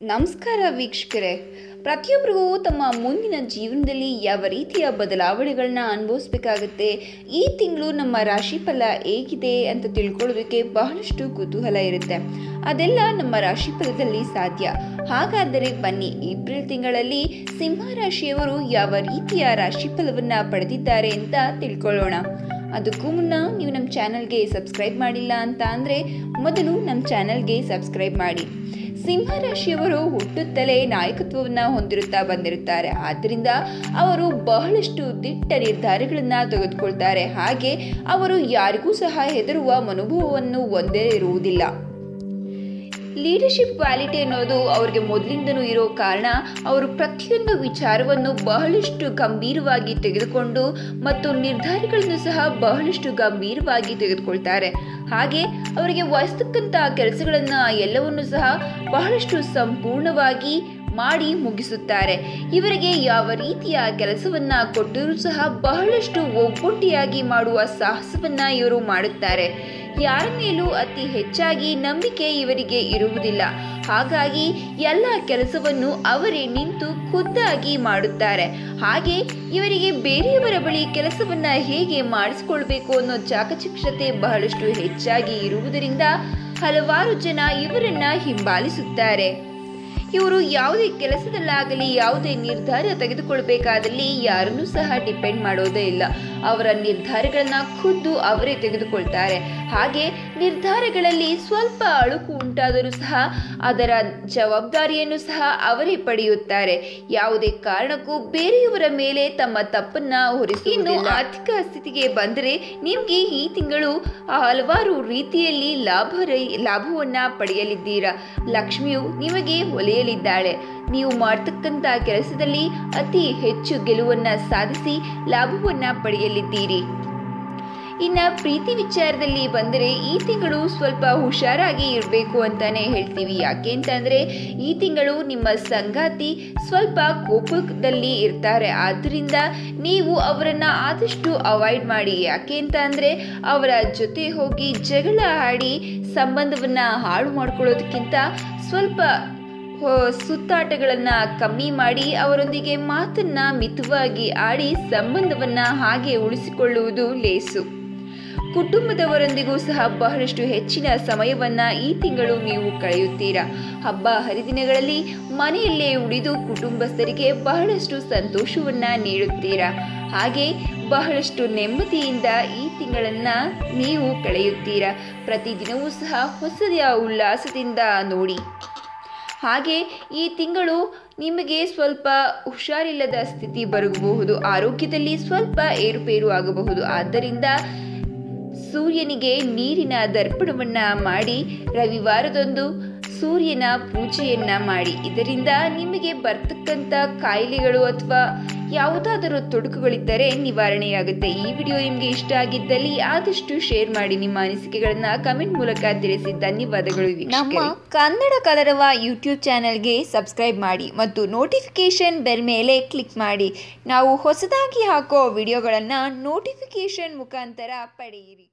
ನಮಸ್ಕಾರ ವೀಕ್ಷಕರೇ. ಪ್ರತಿಯೊಬ್ಬರಿಗೂ ತಮ್ಮ ಮುಂದಿನ ಜೀವನದಲ್ಲಿ ಯಾವ ರೀತಿಯ ಬದಲಾವಣೆಗಳನ್ನ ಅನುಭವಿಸ್ಬೇಕಾಗತ್ತೆ? ಈ ತಿಂಗಳು ನಮ್ಮ ರಾಶಿಫಲ ಹೇಗಿದೆ ಅಂತ ತಿಳ್ಕೊಳ್ಳೋದಕ್ಕೆ ಬಹಳಷ್ಟು ಕುತೂಹಲ ಇರುತ್ತೆ. ಅದೆಲ್ಲ ನಮ್ಮ ರಾಶಿಫಲದಲ್ಲಿ ಸಾಧ್ಯ. ಹಾಗಾದರೆ ಬನ್ನಿ, ಏಪ್ರಿಲ್ ತಿಂಗಳಲ್ಲಿ ಸಿಂಹ ರಾಶಿಯವರು ಯಾವ ರೀತಿಯ ರಾಶಿಫಲವನ್ನು ಪಡೆದಿದ್ದಾರೆ ಅಂತ ತಿಳ್ಕೊಳ್ಳೋಣ. ಅದಕ್ಕೂ ಮುನ್ನ ನೀವು ನಮ್ಮ ಚಾನಲ್ಗೆ ಸಬ್ಸ್ಕ್ರೈಬ್ ಮಾಡಿಲ್ಲ ಅಂತ ಅಂದರೆ ಮೊದಲು ನಮ್ಮ ಚಾನಲ್ಗೆ ಸಬ್ಸ್ಕ್ರೈಬ್ ಮಾಡಿ. ಸಿಂಹ ರಾಶಿಯವರು ಹುಟ್ಟುತ್ತಲೇ ನಾಯಕತ್ವವನ್ನು ಹೊಂದಿರುತ್ತಾ ಬಂದಿರುತ್ತಾರೆ. ಆದ್ದರಿಂದ ಅವರು ಬಹಳಷ್ಟು ದಿಟ್ಟ ನಿರ್ಧಾರಗಳನ್ನು ತೆಗೆದುಕೊಳ್ತಾರೆ. ಹಾಗೆ ಅವರು ಯಾರಿಗೂ ಸಹ ಹೆದರುವ ಮನೋಭಾವವನ್ನು ಹೊಂದೇ ಇರುವುದಿಲ್ಲ ಲೀಡರ್ಶಿಪ್ ಕ್ವಾಲಿಟಿ ಅನ್ನೋದು ಅವ್ರಿಗೆ ಮೊದಲಿಂದನೂ ಇರೋ ಕಾರಣ ಅವರು ಪ್ರತಿಯೊಂದು ವಿಚಾರವನ್ನು ಬಹಳಷ್ಟು ಗಂಭೀರವಾಗಿ ತೆಗೆದುಕೊಂಡು ಮತ್ತು ನಿರ್ಧಾರಗಳನ್ನು ಸಹ ಬಹಳಷ್ಟು ಗಂಭೀರವಾಗಿ ತೆಗೆದುಕೊಳ್ತಾರೆ. ಹಾಗೆ ಅವರಿಗೆ ವಹಿಸ್ತಕ್ಕಂಥ ಕೆಲಸಗಳನ್ನು ಎಲ್ಲವನ್ನು ಸಹ ಬಹಳಷ್ಟು ಸಂಪೂರ್ಣವಾಗಿ ಮಾಡಿ ಮುಗಿಸುತ್ತಾರೆ. ಇವರಿಗೆ ಯಾವ ರೀತಿಯ ಕೆಲಸವನ್ನ ಕೊಟ್ಟರೂ ಸಹ ಬಹಳಷ್ಟು ಒಗ್ಗಟ್ಟಿಯಾಗಿ ಮಾಡುವ ಸಾಹಸವನ್ನ ಇವರು ಮಾಡುತ್ತಾರೆ. ಯಾರ ಮೇಲೂ ಅತಿ ಹೆಚ್ಚಾಗಿ ನಂಬಿಕೆ ಇವರಿಗೆ ಇರುವುದಿಲ್ಲ. ಹಾಗಾಗಿ ಎಲ್ಲ ಕೆಲಸವನ್ನು ಅವರೇ ನಿಂತು ಖುದ್ದಾಗಿ ಮಾಡುತ್ತಾರೆ. ಹಾಗೆ ಇವರಿಗೆ ಬೇರೆಯವರ ಬಳಿ ಕೆಲಸವನ್ನ ಹೇಗೆ ಮಾಡಿಸಿಕೊಳ್ಬೇಕು ಅನ್ನೋ ಚಾಕಚಕ್ಷತೆ ಬಹಳಷ್ಟು ಹೆಚ್ಚಾಗಿ ಇರುವುದರಿಂದ ಹಲವಾರು ಜನ ಇವರನ್ನ ಹಿಂಬಾಲಿಸುತ್ತಾರೆ. ಇವರು ಯಾವುದೇ ಕೆಲಸದಲ್ಲಾಗಲಿ, ಯಾವುದೇ ನಿರ್ಧಾರ ತೆಗೆದುಕೊಳ್ಬೇಕಾದಲ್ಲಿ ಯಾರನ್ನೂ ಸಹ ಡಿಪೆಂಡ್ ಮಾಡೋದೇ ಇಲ್ಲ. ಅವರ ನಿರ್ಧಾರಗಳನ್ನ ಖುದ್ದು ಅವರೇ ತೆಗೆದುಕೊಳ್ತಾರೆ. ಹಾಗೆ ನಿರ್ಧಾರಗಳಲ್ಲಿ ಸ್ವಲ್ಪ ಅಳುಕು ಉಂಟಾದರೂ ಸಹ ಅದರ ಜವಾಬ್ದಾರಿಯನ್ನು ಸಹ ಅವರೇ ಪಡೆಯುತ್ತಾರೆ. ಯಾವುದೇ ಕಾರಣಕ್ಕೂ ಬೇರೆಯವರ ಮೇಲೆ ತಮ್ಮ ತಪ್ಪನ್ನ ಹೊರಿಸಿ ಇನ್ನು ಆರ್ಥಿಕ ಸ್ಥಿತಿಗೆ ಬಂದರೆ ನಿಮಗೆ ಈ ತಿಂಗಳು ಹಲವಾರು ರೀತಿಯಲ್ಲಿ ಲಾಭ ಲಾಭವನ್ನ ಪಡೆಯಲಿದ್ದೀರಾ? ಲಕ್ಷ್ಮಿಯು ನಿಮಗೆ ಒಲೆಯಲಿದ್ದಾಳೆ ನೀವು ಮಾಡ್ತಕ್ಕಂಥ ಕೆಲಸದಲ್ಲಿ ಅತಿ ಹೆಚ್ಚು ಗೆಲುವನ್ನ ಸಾಧಿಸಿ ಲಾಭವನ್ನ ಪಡೆಯಲಿದ್ದೀರಿ. ಇನ್ನು ಪ್ರೀತಿ ವಿಚಾರದಲ್ಲಿ ಬಂದರೆ ಈ ತಿಂಗಳು ಸ್ವಲ್ಪ ಹುಷಾರಾಗಿ ಇರಬೇಕು ಅಂತಾನೆ ಹೇಳ್ತೀವಿ. ಯಾಕೆ ಅಂತಂದರೆ ಈ ತಿಂಗಳು ನಿಮ್ಮ ಸಂಗಾತಿ ಸ್ವಲ್ಪ ಕೋಪದಲ್ಲಿ ಇರ್ತಾರೆ. ಆದ್ದರಿಂದ ನೀವು ಅವರನ್ನು ಆದಷ್ಟು ಅವಾಯ್ಡ್ ಮಾಡಿ. ಯಾಕೆ ಅಂತ ಅವರ ಜೊತೆ ಹೋಗಿ ಜಗಳ ಆಡಿ ಸಂಬಂಧವನ್ನು ಹಾಳು ಮಾಡ್ಕೊಳ್ಳೋದಕ್ಕಿಂತ ಸ್ವಲ್ಪ ಸುತ್ತಾಟಗಳನ್ನು ಕಮ್ಮಿ ಮಾಡಿ ಅವರೊಂದಿಗೆ ಮಾತನ್ನ ಮಿತವಾಗಿ ಆಡಿ ಸಂಬಂಧವನ್ನ ಹಾಗೆ ಉಳಿಸಿಕೊಳ್ಳುವುದು ಲೇಸು. ಕುಟುಂಬದವರೊಂದಿಗೂ ಸಹ ಬಹಳಷ್ಟು ಹೆಚ್ಚಿನ ಸಮಯವನ್ನ ಈ ತಿಂಗಳು ನೀವು ಕಳೆಯುತ್ತೀರಾ. ಹಬ್ಬ ಹರಿದಿನಗಳಲ್ಲಿ ಮನೆಯಲ್ಲೇ ಉಳಿದು ಕುಟುಂಬಸ್ಥರಿಗೆ ಬಹಳಷ್ಟು ಸಂತೋಷವನ್ನ ನೀಡುತ್ತೀರಾ. ಹಾಗೆ ಬಹಳಷ್ಟು ನೆಮ್ಮದಿಯಿಂದ ಈ ತಿಂಗಳನ್ನ ನೀವು ಕಳೆಯುತ್ತೀರಾ. ಪ್ರತಿದಿನವೂ ಸಹ ಹೊಸದ ಉಲ್ಲಾಸದಿಂದ ನೋಡಿ. ಹಾಗೆ ಈ ತಿಂಗಳು ನಿಮಗೆ ಸ್ವಲ್ಪ ಹುಷಾರಿಲ್ಲದ ಸ್ಥಿತಿ ಬರಬಹುದು. ಆರೋಗ್ಯದಲ್ಲಿ ಸ್ವಲ್ಪ ಏರುಪೇರು ಆಗಬಹುದು. ಆದ್ದರಿಂದ ಸೂರ್ಯನಿಗೆ ನೀರಿನ ದರ್ಪಣವನ್ನು ಮಾಡಿ ರವಿವಾರದಂದು ಸೂರ್ಯನ ಪೂಜೆಯನ್ನ ಮಾಡಿ. ಇದರಿಂದ ನಿಮಗೆ ಬರ್ತಕ್ಕಂಥ ಕಾಯಿಲೆಗಳು ಅಥವಾ ಯಾವುದಾದರೂ ತೊಡಕುಗಳಿದ್ದರೆ ನಿವಾರಣೆಯಾಗುತ್ತೆ. ಈ ವಿಡಿಯೋ ನಿಮಗೆ ಇಷ್ಟ ಆಗಿದ್ದಲ್ಲಿ ಆದಷ್ಟು ಶೇರ್ ಮಾಡಿ. ನಿಮ್ಮ ಅನಿಸಿಕೆಗಳನ್ನ ಕಮೆಂಟ್ ಮೂಲಕ ತಿಳಿಸಿ. ಧನ್ಯವಾದಗಳು ನಮ್ಮ ಕನ್ನಡ ಕಲರವ ಯೂಟ್ಯೂಬ್ ಚಾನೆಲ್ಗೆ ಸಬ್ಸ್ಕ್ರೈಬ್ ಮಾಡಿ ಮತ್ತು ನೋಟಿಫಿಕೇಶನ್ ಬೆಲ್ ಮೇಲೆ ಕ್ಲಿಕ್ ಮಾಡಿ. ನಾವು ಹೊಸದಾಗಿ ಹಾಕೋ ವಿಡಿಯೋಗಳನ್ನು ನೋಟಿಫಿಕೇಶನ್ ಮುಖಾಂತರ ಪಡೆಯಿರಿ.